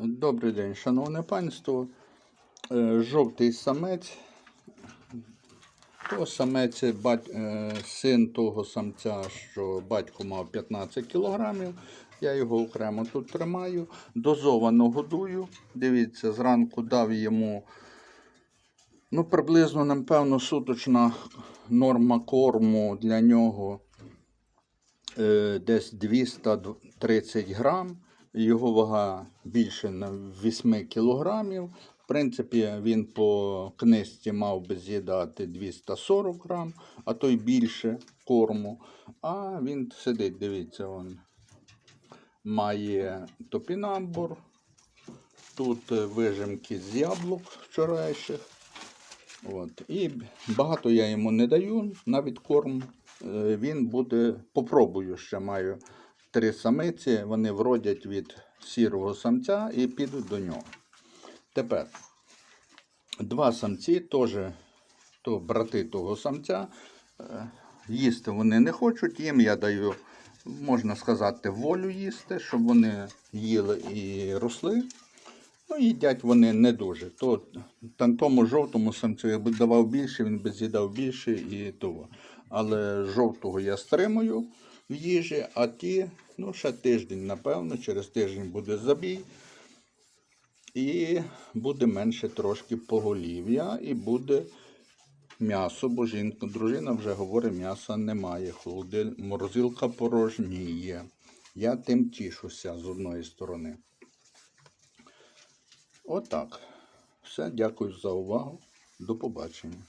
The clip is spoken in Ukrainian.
Добрий день, шановне панство. Е, Жовтий самець. То самець бать, е, син того самця, що батько мав 15 кілограмів. Я його окремо тут тримаю. Дозовано годую. Дивіться, зранку дав йому ну, приблизно, напевно, суточна норма корму для нього е, десь 230 грам. Його вага більше на 8 кілограмів. В принципі, він по книжці мав би з'їдати 240 грам, а то й більше корму. А він сидить, дивіться, он має топінамбур. Тут е, вижимки з яблук вчорашніх. От. І багато я йому не даю, навіть корм. Е, Він буде, попробую ще маю три самиці, вони вродять від сірого самця і підуть до нього. Тепер два самці, теж то брати того самця. Е, Їсти вони не хочуть, їм я даю, можна сказати, волю їсти, щоб вони їли і росли. Ну, їдять вони не дуже. То, тому жовтому самцю, якби давав більше, він би з'їдав більше і того. Але жовтого я стримую їжі, а ті, ну, ще тиждень, напевно, через тиждень буде забій. І буде менше трошки поголів'я, і буде м'ясо, бо жінка, дружина вже говорить, м'яса немає. Холодиль, морозилка порожніє. Я тим тішуся з одної сторони. Отак. Все, дякую за увагу. До побачення.